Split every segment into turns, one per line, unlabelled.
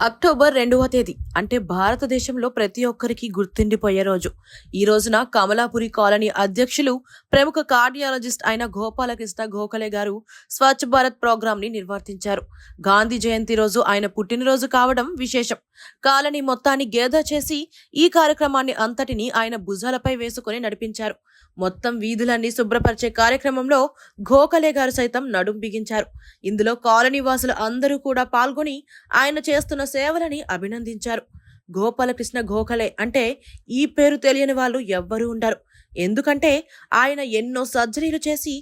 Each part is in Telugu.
అక్టోబర్ రెండవ తేదీ. అంటే భారతదేశంలో ప్రతి ఒక్కరికి గుర్తుండిపోయే రోజు. ఈ రోజున కమలాపురి కాలనీ అధ్యక్షులు ప్రముఖ కార్డియాలజిస్ట్ అయిన గోపాలకృష్ణ గోఖలే గారు స్వచ్ఛ భారత్ ప్రోగ్రామ్ని నిర్వర్తించారు. గాంధీ జయంతి రోజు ఆయన పుట్టినరోజు కావడం విశేషం. కాలనీ మొత్తాన్ని గేదా చేసి ఈ కార్యక్రమాన్ని అంతటిని ఆయన భుజాలపై వేసుకుని నడిపించారు. మొత్తం వీధులన్నీ శుభ్రపరిచే కార్యక్రమంలో గోఖలే గారు సైతం నడుం బిగించారు. ఇందులో కాలనీ వాసులు అందరూ కూడా పాల్గొని ఆయన చేస్తున్న సేవలని అభినందించారు. గోపాలకృష్ణ గోఖలే అంటే ఈ పేరు తెలియని వాళ్ళు ఎవ్వరూ ఉండరు. ఎందుకంటే ఆయన ఎన్నో సర్జరీలు చేసి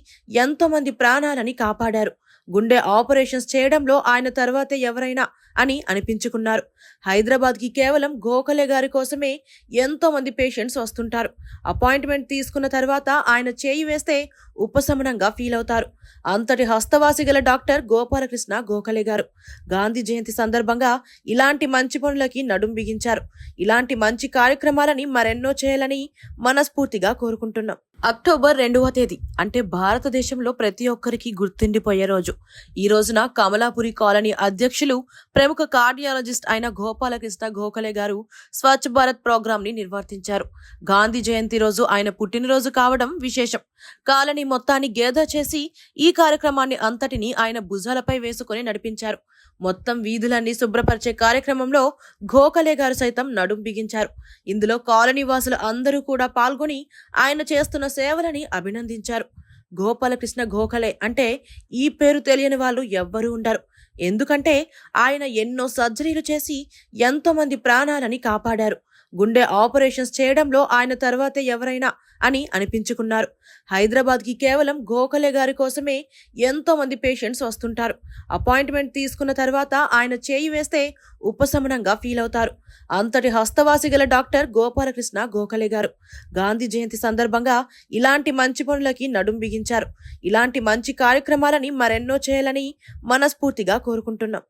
ఎంతో మంది ప్రాణాలని కాపాడారు. గుండె ఆపరేషన్స్ చేయడంలో ఆయన తర్వాతే ఎవరైనా అని అనిపించుకున్నారు. హైదరాబాద్కి కేవలం గోఖలే గారి కోసమే ఎంతో మంది పేషెంట్స్ వస్తుంటారు. అపాయింట్మెంట్ తీసుకున్న తర్వాత ఆయన చేయి వేస్తే ఉపశమనంగా ఫీల్ అవుతారు. అంతటి హస్తవాసి గల డాక్టర్ గోపాలకృష్ణ గోఖలే గారు. గాంధీ జయంతి సందర్భంగా ఇలాంటి మంచి పనులకి నడుం బిగించారు. ఇలాంటి మంచి కార్యక్రమాలని మరెన్నో చేయాలని మనస్ఫూర్తిగా కోరుకుంటున్నాం. అక్టోబర్ రెండవ తేదీ. అంటే భారతదేశంలో ప్రతి ఒక్కరికి గుర్తుండిపోయే రోజు. ఈ రోజున కమలాపురి కాలనీ అధ్యక్షులు ప్రముఖ కార్డియాలజిస్ట్ అయిన గోపాలకృష్ణ గోఖలే గారు స్వచ్ఛ భారత్ ప్రోగ్రాం ని నిర్వర్తించారు. గాంధీ జయంతి రోజు ఆయన పుట్టినరోజు కావడం విశేషం. కాలనీ మొత్తాన్ని గేదా చేసి ఈ కార్యక్రమాన్ని అంతటిని ఆయన భుజాలపై వేసుకుని నడిపించారు. మొత్తం వీధులన్నీ శుభ్రపరిచే కార్యక్రమంలో గోఖలే గారు సైతం నడుం బిగించారు. ఇందులో కాలనీ వాసులు అందరూ కూడా పాల్గొని ఆయన చేస్తున్న సేవలని అభినందించారు. గోపాలకృష్ణ గోఖలే అంటే ఈ పేరు తెలియని వాళ్ళు ఎవ్వరూ ఉండరు. ఎందుకంటే ఆయన ఎన్నో సర్జరీలు చేసి ఎంతోమంది ప్రాణాలని కాపాడారు. గుండె ఆపరేషన్స్ చేయడంలో ఆయన తర్వాతే ఎవరైనా అని అనిపించుకున్నారు. హైదరాబాద్కి కేవలం గోఖలే గారి కోసమే ఎంతో మంది పేషెంట్స్ వస్తుంటారు. అపాయింట్మెంట్ తీసుకున్న తర్వాత ఆయన చేయి వేస్తే ఉపశమనంగా ఫీల్ అవుతారు. అంతటి హస్తవాసి గల డాక్టర్ గోపాలకృష్ణ గోఖలే గారు. గాంధీ జయంతి సందర్భంగా ఇలాంటి మంచి పనులకి నడుం బిగించారు. ఇలాంటి మంచి కార్యక్రమాలని మరెన్నో చేయాలని మనస్ఫూర్తిగా కోరుకుంటున్నాం.